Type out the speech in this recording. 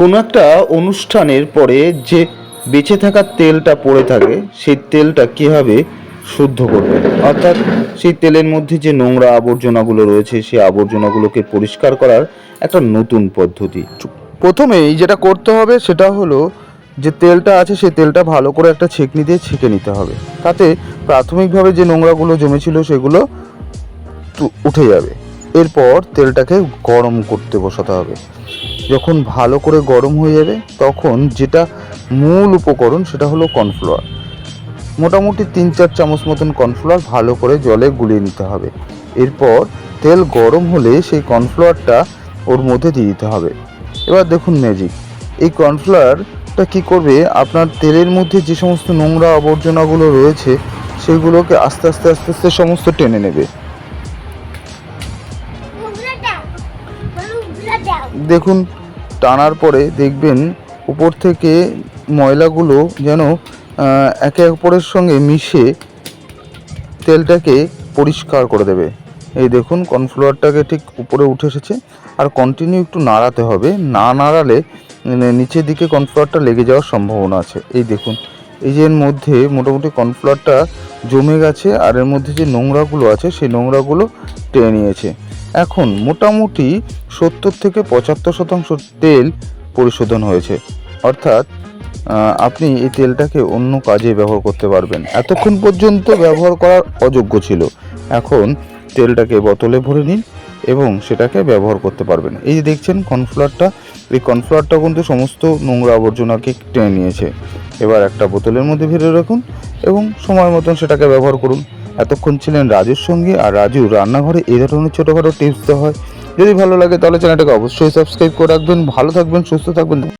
কোনো একটা অনুষ্ঠানের পরে যে বেঁচে থাকা তেলটা পড়ে থাকে, সেই তেলটা কীভাবে শুদ্ধ করবেন অর্থাৎ সেই তেলের মধ্যে যে নোংরা আবর্জনাগুলো রয়েছে, সেই আবর্জনাগুলোকে পরিষ্কার করার একটা নতুন পদ্ধতি। প্রথমেই যেটা করতে হবে সেটা হলো যে তেলটা আছে, সেই তেলটা ভালো করে একটা ছেঁকনি দিয়ে ছেঁকে নিতে হবে। তাতে প্রাথমিকভাবে যে নোংরাগুলো জমেছিল, সেগুলো উঠে যাবে। এরপর তেলটাকে গরম করতে বসাতে হবে। যখন ভালো করে গরম হয়ে যাবে তখন যেটা মূল উপকরণ সেটা হলো কর্নফ্লাওয়ার। মোটামুটি তিন চার চামচ মতন কর্নফ্লাওয়ার ভালো করে জলে গুলিয়ে নিতে হবে। এরপর তেল গরম হলে সেই কর্নফ্লাওয়ারটা ওর মধ্যে দিয়ে দিতে হবে। এবার দেখুন ম্যাজিক এই কর্নফ্লাওয়ারটা কি করবে? আপনার তেলের মধ্যে যে সমস্ত নোংরা আবর্জনাগুলো রয়েছে সেগুলোকে আস্তে আস্তে আস্তে আস্তে সমস্ত টেনে নেবে। দেখুন টানার পরে দেখবেন উপর থেকে ময়লাগুলো যেন একে অপরের সঙ্গে মিশে তেলটাকে পরিষ্কার করে দেবে। এই দেখুন, কর্নফ্লাওয়ারটাকে ঠিক উপরে উঠে এসেছে। আর কন্টিনিউ একটু নাড়াতে হবে। না নাড়ালে মানে নিচের দিকে কর্নফ্লাওয়ারটা লেগে যাওয়ার সম্ভাবনা আছে। এই দেখুন, এই যে এর মধ্যে মোটামুটি কর্নফ্লাওয়ারটা জমে গেছে, আর এর মধ্যে যে নোংরাগুলো আছে, সেই নোংরাগুলো টেনে নিয়েছে। এখন মোটামুটি সত্তর থেকে পঁচাত্তর শতাংশ তেল পরিশোধন হয়েছে। অর্থাৎ আপনি এই তেলটাকে অন্য কাজে ব্যবহার করতে পারবেন। এতক্ষণ পর্যন্ত ব্যবহার করার অযোগ্য ছিল। এখন তেলটাকে বোতলে ভরে নিন এবং সেটাকে ব্যবহার করতে পারবেন। এই যে দেখছেন, কর্নফ্লাওয়ারটা, এই কর্নফ্লাওয়ারটা কিন্তু সমস্ত নোংরা আবর্জনাকে টেনে নিয়েছে। এবার একটা বোতলের মধ্যে ভরে রাখুন এবং সময় মতন সেটাকে ব্যবহার করুন। এতক্ষণ ছিলেন রাজুর সঙ্গে আর রাজু রান্নাঘরে এই ধরনের ছোটোখাটো টিপস দেওয়া হয়। যদি ভালো লাগে তাহলে চ্যানেলটাকে অবশ্যই সাবস্ক্রাইব করে রাখবেন। ভালো থাকবেন, সুস্থ থাকবেন।